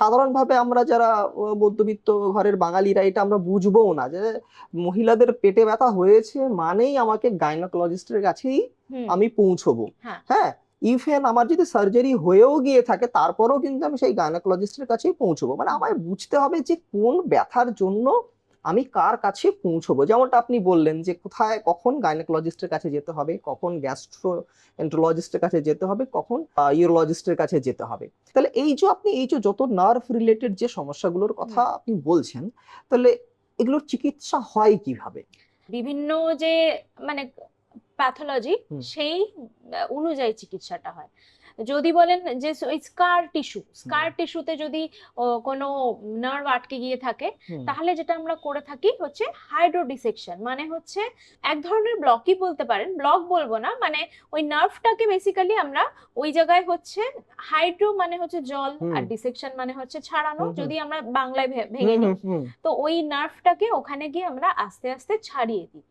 সাধারণভাবে আমরা যারা মধ্যবিত্ত ঘরের বাঙালিরা এটা আমরা বুঝবোও না যে মহিলাদের পেটে ব্যথা হয়েছে মানেই আমাকে গাইনোকোলজিস্টের কাছেই আমি পৌঁছবো। হ্যাঁ। হ্যাঁ ইভেন আমার যদি সার্জারি হয়েও গিয়ে থাকে তারপরেও কিন্তু আমি সেই গাইনোকোলজিস্টের কাছেই পৌঁছবো। মানে আমায় বুঝতে হবে যে কোন ব্যথার জন্য আমি কার কাছে পৌঁছবো? যেমনটা আপনি বললেন যে কোথায় কখন গাইনোকোলজিস্টের কাছে যেতে হবে কখন গ্যাস্ট্রো এন্ট্রোলজিস্টের কাছে যেতে হবে কখন ইউরোলজিস্টের কাছে যেতে হবে। তাহলে এই যে আপনি এই যে যত নার্ভ রিলেটেড যে সমস্যাগুলোর কথা আপনি বলছেন তাহলে এগুলোর চিকিৎসা হয় কীভাবে? বিভিন্ন যে মানে প্যাথোলজি সেই অনুযায়ী চিকিৎসাটা হয়। যদি বলেন যে স্কার টিস্যু স্কার টিস্যুতে যদি কোনো নার্ভ আটকে গিয়ে থাকে তাহলে যেটা আমরা করে থাকি হচ্ছে হাইড্রোডিসেকশন মানে হচ্ছে এক ধরনের ব্লকই বলতে পারেন। ব্লক বলব না মানে ওই নার্ভটাকে বেসিক্যালি আমরা ওই জায়গায় হচ্ছে হাইড্রো মানে হচ্ছে জল আর ডিসেকশন মানে হচ্ছে ছাড়ানো। যদি আমরা বাংলায় ভেঙে নিই। তো ওই নার্ভটাকে ওখানে গিয়ে আমরা আস্তে আস্তে ছাড়িয়ে দিই।